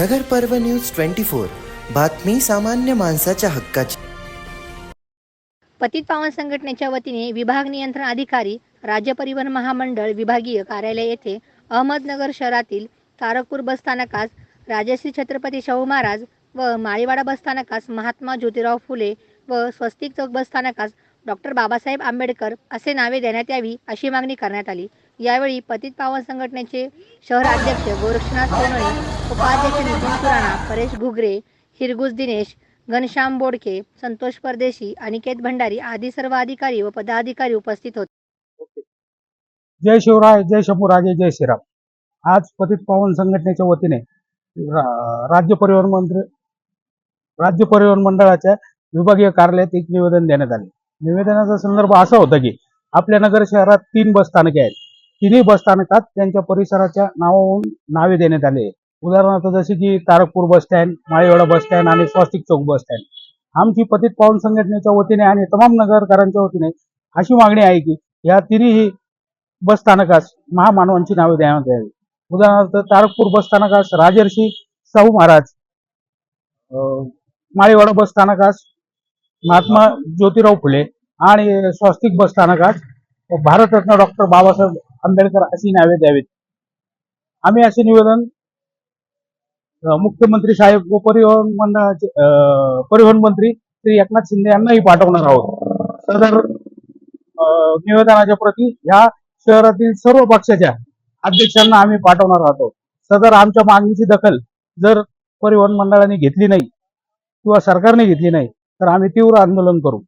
नगर पर्व news twenty four. बातमी सामान्य माणसाच्या हक्काची. पतित पावन संघटनेच्या वतीने विभाग नियंत्रण अधिकारी राज्य परिवहन महामंडळ विभागीय कार्यालय येथे अहमदनगर शहरातील तारकपूर बस स्थानकास राजश्री छत्रपती शाहू महाराज व माळीवाडा बस स्थानकास महात्मा ज्योतिराव फुले व स्वस्तिक चौक बस स्थानकास डॉक्टर बाबासाहेब आंबेडकर असे नावे देण्यात यावी अशी मागणी करण्यात आली. यावेळी पतित पावन संघटनेचे शहर अध्यक्ष गोरक्षनाथ सोनळे उपाध्यक्ष नितीन सुराणा परेश घुगरे हिरगुज दिनेश घनश्याम बोडके संतोष परदेशी अनिकेत भंडारी आदी सर्व अधिकारी व पदाधिकारी उपस्थित होते. जय शिवराय जय शंभूराजे जय श्रीराम. आज पतित पावन संघटनेच्या वतीने राज्य परिवहन मंत्री राज्य परिवहन मंडळाच्या विभागीय कार्यालयात एक निवेदन देण्यात आले. निवेदनाचा संदर्भ असा होता की आपल्या नगर शहरात तीन बस स्थानके आहेत. तिन्ही बस स्थानकात त्यांच्या परिसराच्या नावावरून नावे देण्यात आले आहे. उदाहरणार्थ जसे की Tarakpur bus stand Malewada bus stand आणि स्वस्तिक चौक बस स्टँड आमची पतित पावन संघटनेच्या वतीने आणि तमाम नगरकरांच्या वतीने अशी मागणी आहे की या तिन्ही बस स्थानकास महामानवांची नावे देण्यात यावी. उदाहरणार्थ तारकपूर बस स्थानकास राजर्षी शाहू महाराज अं, माळेवाडा बस स्थानकास महात्मा ज्योतिराव फुले आणि स्वस्तिक बस स्थानकात भारतरत्न डॉक्टर बाबासाहेब आंबेडकर अशी नावे द्यावीत. आम्ही असे निवेदन मुख्यमंत्री साहेब व परिवहन मंडळाचे परिवहन मंत्री श्री एकनाथ शिंदे यांनाही पाठवणार आहोत. सदर निवेदनाच्या प्रती ह्या शहरातील सर्व पक्षाच्या अध्यक्षांना आम्ही पाठवणार आहोत. सदर आमच्या मागणीची दखल जर परिवहन मंडळाने घेतली नाही किंवा सरकारने घेतली नाही तर आम्ही तीव्र आंदोलन करू.